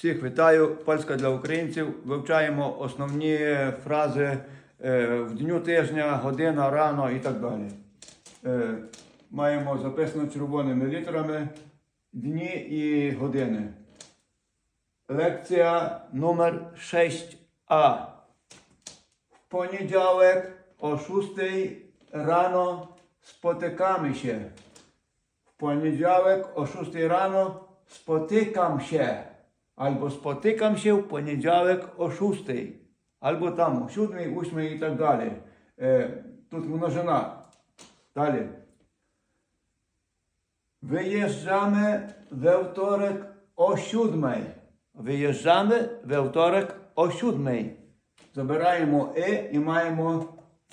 Всіх вітаю. Польська для українців. Вивчаємо основні фрази е, в дню тижня, година, рано і так далі. Е, маємо записано червоними літерами дні і години. Лекція номер 6А. В понеділок о 6 рано się. W poniedziałek o 6 rano spotykam się. Albo spotykam się w poniedziałek o 6. Albo tam o 7, 8 i tak dalej. E, тут mnożena. Dalej. Wyjeżdżamy we wtorek o 7. Wyjeżdżamy we wtorek o 7. Забираємо і і маємо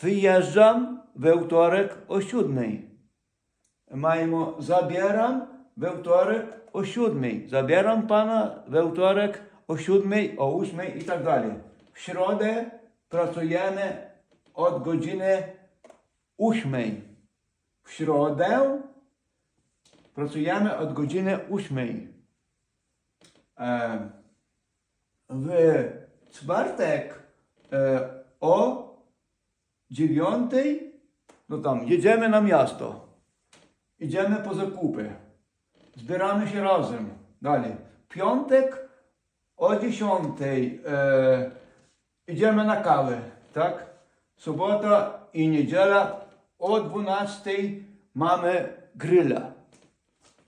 wyjeżdżam we wtorek o 7. Маємо забірам we wtorek o siódmej. Zabieram pana we wtorek o siódmej, o ósmej i tak dalej. W środę pracujemy od godziny ósmej. W środę pracujemy od godziny ósmej. W czwartek e, o dziewiątej, no tam, jedziemy na miasto. Idziemy po zakupy. Zbieramy się razem. Dalej. Piątek o dziesiątej e, idziemy na kawę, tak? Sobota i niedziela o dwunastej mamy grilla.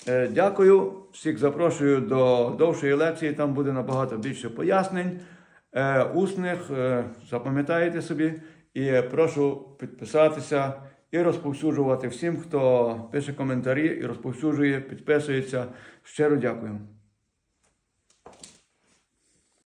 Е, Дякую. Всіх запрошую до довшої лекції. Там буде набагато більше пояснень е, усних. Е, Запам'ятайте собі. І прошу підписатися і розповсюджувати всім, хто пише коментарі і розповсюджує, підписується. Щиро дякую.